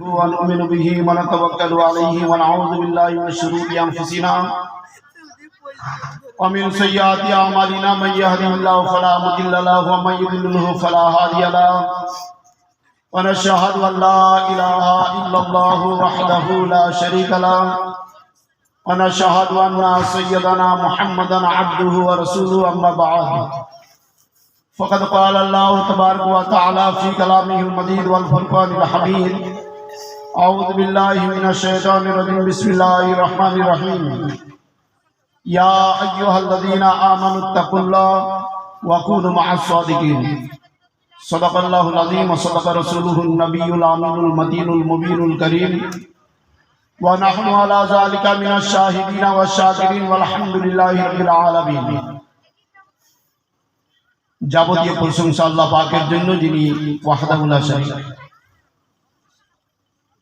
ونؤمن به ونتوكل عليه ونعوذ بالله من شرور أنفسنا ومن سيئات أعمالنا من يهده الله فلا مضل له ومن يضلل فلا هادي له. ونشهد أن لا إله إلا الله وحده لا شريك له. ونشهد أن سيدنا محمدا عبده ورسوله أما بعد. فقد قال الله تبارك وتعالى في كلامه المجيد والفرقان الحميد. أعوذ بالله من الشيطان الرجيم بسم الله الرحمن الرحيم يا أيها الذين آمنوا اتقوا الله وكونوا مع الصادقين صدق الله العظيم وصدق رسوله النبي الأمين المتين المبين الكريم ونحن على ذلك من الشاهدين والشاكرين والحمد لله رب العالمين যাবতীয় প্রশংসা আল্লাহ পাকের জন্য যিনি ওয়াহদাহুল্লাহ শরীফ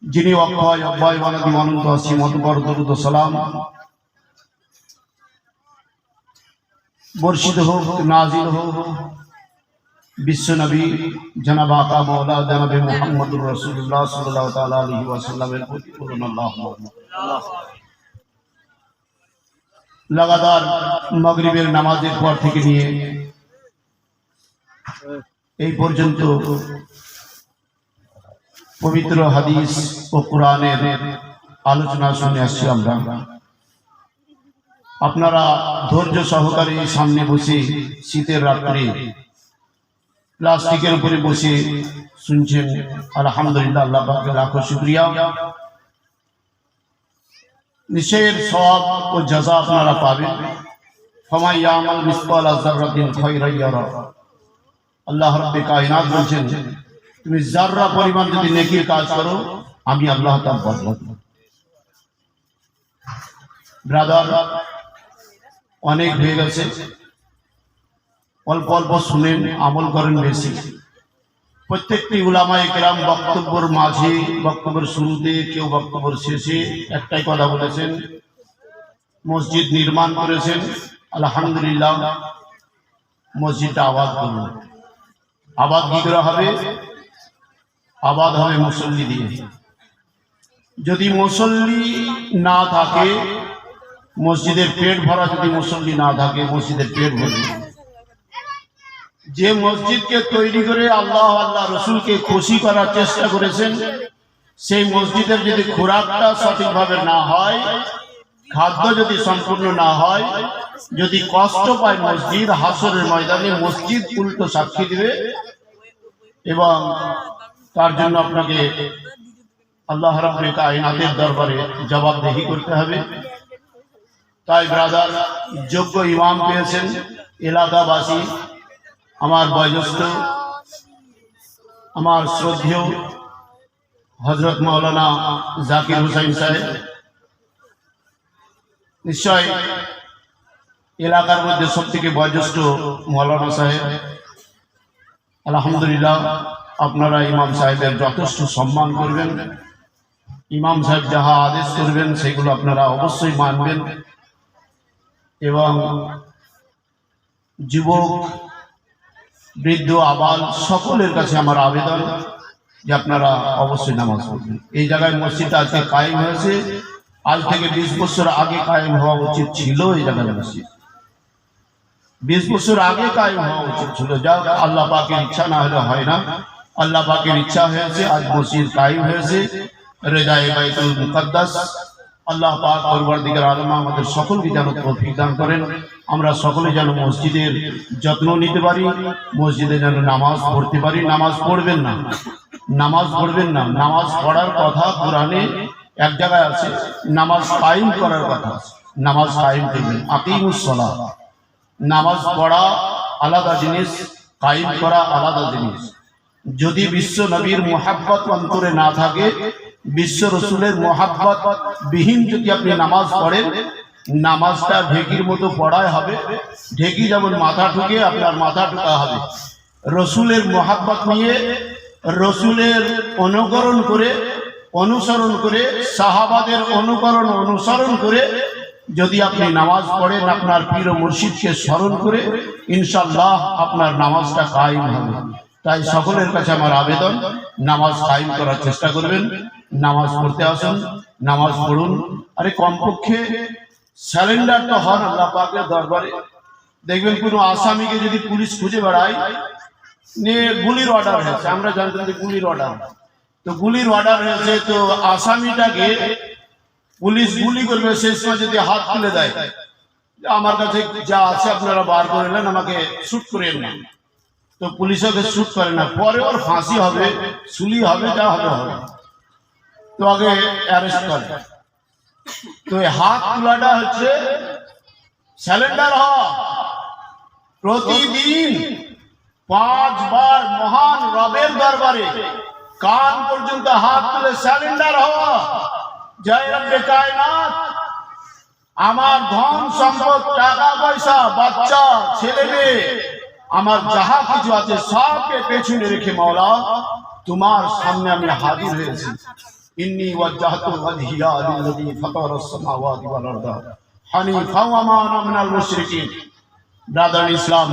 যিনি অক্ষয় অভয় বানাদি অনন্ত অসীম অতপর সালাম। বর্ষিত হোক, নাজিল হোক, বিশ্ব নবী জনাব আকা মৌলা জনাবে রসুল্লাহ সাল্লাহ তাআলা আলাইহি ওয়াসাল্লামের প্রতি লাগাতার মাগরিবের নামাজের পর থেকে নিয়ে এই পর্যন্ত পবিত্র হাদিস ও কোরআনের আলোচনা শুনে আসছি আমরা। আপনারা ধৈর্য সহকারে সামনে বসে শীতের রাত্রে প্লাস্টিকের উপরে বসে শুনছেন। আলহামদুলিল্লাহ, আল্লাহ লাখো শুক্রিয়া। নিশ্চয়ের সব ও জাজা আপনারা পাবেন। ফমাই ইয়ামাল মিসকাল খায়রান আল্লাহ রাব্বে কায়নাত বলছেন তুমি যাররা পরিমাণ যদি নেকির কাজ করো, আমি আল্লাহ তার বদলা ব্রাদার অনেক হয়ে গেছে। অল্প অল্প শুনেন, আমল করেন বেশি। প্রত্যেকটি উলামায়ে কেরাম বক্তব্যের মাঝে, বক্তব্যের শুরুতে কেউ বক্তব্যের শেষে একটাই কথা বলেছেন, মসজিদ নির্মাণ করেছেন, আলহামদুলিল্লাহ, মসজিদটা আবাদ করুন। আবাদ কি করে হবে? আবাদ হবে মুসল্লি দিয়ে। যদি মুসল্লি না থাকে, মসজিদের পেট ভরা যদি মুসল্লি না থাকে, মসজিদের পেট ভরবে যে মসজিদকে তৈরি করে আল্লাহ আল্লাহ রসুলকে খুশি করার চেষ্টা করেছেন, সেই মসজিদের যদি খোরাকটা সঠিকভাবে না হয়, খাদ্য যদি সম্পূর্ণ না হয়, যদি কষ্ট পায় মসজিদ হাসরের ময়দানে, মসজিদ উল্টো সাক্ষী দিবে এবং তার জন্য আপনাকে আল্লাহ রাব্বুল কায়নাতের দরবারে জবাবদেহি করতে হবে। তাই ব্রাদার, যোগ্য ইমাম পেয়েছেন এলাকাবাসী, আমার বয়োজ্যেষ্ঠ, আমার শ্রদ্ধেয় হজরত মৌলানা জাকির হুসাইন সাহেব। নিশ্চয় এলাকার মধ্যে সব থেকে বয়োজ্যেষ্ঠ মৌলানা সাহেব। আলহামদুলিল্লাহ আপনারা ইমাম সাহেবের যথেষ্ট সম্মান করবেন। ইমাম সাহেব যাহা আদেশ করবেন, সেগুলো আপনারা অবশ্যই মানবেন। এবং যুবক, বৃদ্ধ, আবাল সকলের কাছে আমার আবেদন যে আপনারা অবশ্যই নামাজ পড়বেন। এই জায়গায় মসজিদ আজকে কায়েম হয়েছে। আজ থেকে বিশ বছর আগে কায়েম হওয়া উচিত ছিল এই জায়গায় মসজিদ। বিশ বছর আগে কায়েম হওয়া উচিত ছিল। যা আল্লাহ পাকে ইচ্ছা না হলে হয় না। আল্লাহ পাকের ইচ্ছা হয়েছে, আজ মসজিদ কায়েম হয়েছে। রেজায়ে বাইতুল মুকাদ্দাস। আল্লাহ পাক পরবর্তীকার আলমা আমাদের সকলকে যেন তৌফিক দান করেন। আমরা সকলে যেন মসজিদের যত্ন নিতে পারি, মসজিদে যেন নামাজ পড়তে পারি। নামাজ পড়বেন না। নামাজ পড়বেন না। নামাজ পড়ার কথা কোরআনে এক জায়গায় আছে। নামাজ কায়েম করার কথা নামাজ কায়েম করবেন। আকিমুস সালাহ। নামাজ পড়া আলাদা জিনিস, কায়েম করা আলাদা জিনিস। যদি বিশ্ব নবীর মোহাব্বত অন্তরে না থাকে, বিশ্ব রসুলের মোহাব্বত বিহীন যদি আপনি নামাজ পড়েন, নামাজটা ঢেকির মতো পড়ায় হবে, ঢেকি যেমন মাথা ঠুকে, আপনার মাথা ঠুকা হবে। রসুলের মোহাব্বত নিয়ে রসুলের অনুকরণ করে, অনুসরণ করে, সাহাবাদের অনুকরণ অনুসরণ করে, যদি আপনি নামাজ পড়েন, আপনার পীর ও মুর্শিদকে স্মরণ করে ইনশাল্লাহ আপনার নামাজটা কায়েম হবে। তাই সকলের কাছে আমার আবেদন, নামাজ কায়েম করার চেষ্টা করবেন, নামাজ পড়তে আসুন, নামাজ পড়ুন। আরে কমপক্ষে স্যালেন্ডার তো হন আল্লাহ দরবারে। দেখবেন কোনো আসামিকে যদি পুলিশ খুঁজে বেড়ায় নিয়ে গুলির অর্ডার হয়েছে, আমরা জানতাম যে গুলির অর্ডার তো গুলির অর্ডার হয়েছে, তো আসামিটাকে পুলিশ গুলি করবে সেই সময় যদি হাত তুলে দেয়। আমার কাছে যা আছে আপনারা বার করে নেন, আমাকে শুট করে নেন। তো পুলিশ ওকে শুট করে না। পরে ওর ফাঁসি হবে সুলি হবে, যা হবে হবে। তো আগে অ্যারেস্ট করে। তো হাত তোলাটা হচ্ছে স্যালেন্ডার হ প্রতিদিন পাঁচবার মহান রবের দরবারে কান পর্যন্ত হাত তুলে স্যালেন্ডার হওয়া। জয় রব্বে কায়নাত। আমার ধন সম্পদ, টাকা পয়সা, বাচ্চা, ছেলে মেয়ে আমার যাহা কিছু আছে সবকে পেছনে রেখে মাওলা, তোমার সামনে আমি হাজির হয়েছি। ইন্নি ওয়াজ্জাহতু ওয়াজহিয়া লিল্লাযী ফাতারা সামাওয়াতি ওয়াল আরদা। হানিফা ওয়া মা আনা মিনাল মুশরিকিন। দাদান ইসলাম,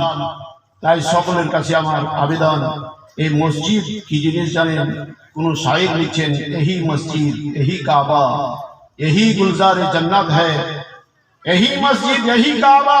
তাই সকলের কাছে আমার আবেদন, এই মসজিদ কি জিনিস জানেন? কোন শায়ের লিখছেন এই মসজিদ এই কাবা এই গুলজার জান্নাত হ্যায় এই মসজিদ এই কাবা।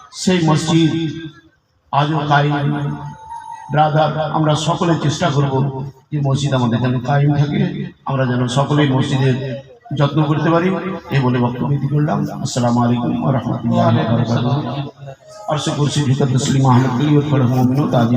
সেই মসজিদ আজও কায়েম ব্রাদার আমরা সকলে চেষ্টা করব যে মসজিদ আমাদের যেন কায়েম থাকে আমরা যেন সকলেই মসজিদের যত্ন করতে পারি এই বলে বক্তব্য দিতে করলাম আসসালামু আলাইকুম ওয়া রাহমাতুল্লাহি ওয়া বারাকাতুহু अर्श कुर्सी झुकर तस्लीम अहमद के लिए खड़े मोमिनो ताजी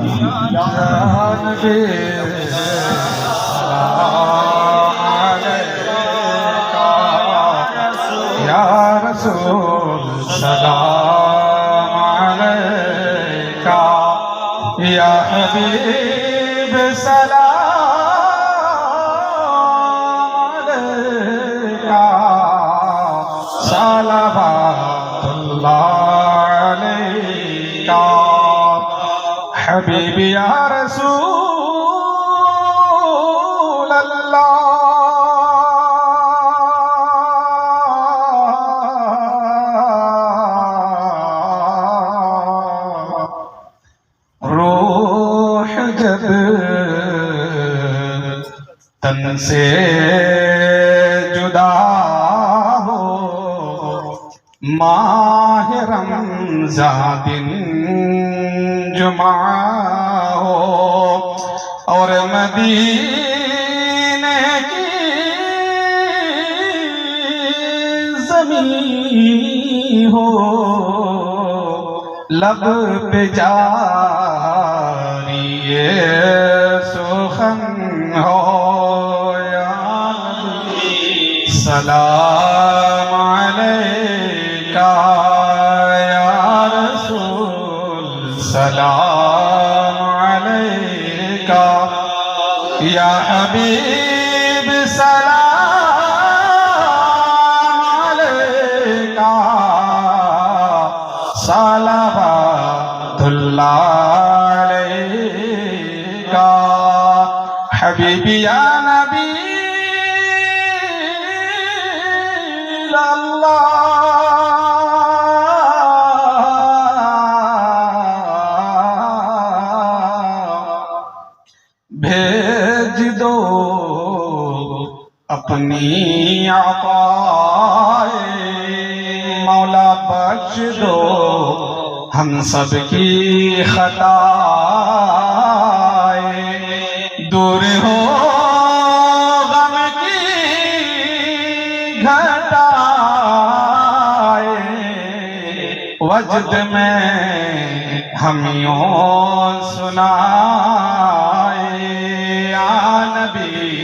صلوات اللہ علیہ. حبیب یا رسول اللہ. روح جب تن سے ماہ رمضان دن جمعہ ہو اور مدینہ کی زمین ہو۔ لب پہ جاری سخن ہو یا سلام السلام علیکہ یا حبیب سلام علیکہ صلوات اللہ علیکہ حبیبی یا نبی اللہ اپنی عطائے مولا بخش دو ہم سب کی خطائے دور ہو غم کی گھٹائے وجد میں ہم یوں سنائے یا نبی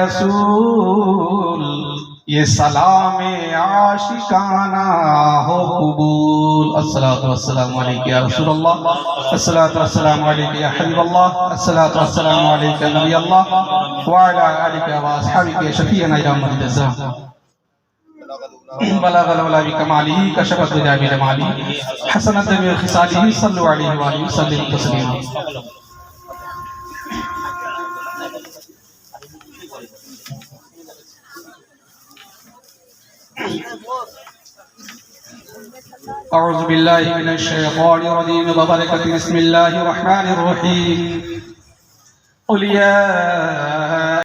رسول یہ سلام عاشقانہ ہو قبول۔ الصلاة والسلام علیکہ یا رسول اللہ الصلاة والسلام علیکہ یا حبیب اللہ الصلاة والسلام علیکہ نبی اللہ وعلا علیکہ و اصحابکہ شفیعنا یا مرد الزام بلغ الولا بكماله كشف الدجى بجماله حسنت بخصاله صلوا عليه وآله وسلم تسليما أعوذ بالله من الشيطان الرجيم. ببركة بسم الله الرحمن الرحيم. قل يا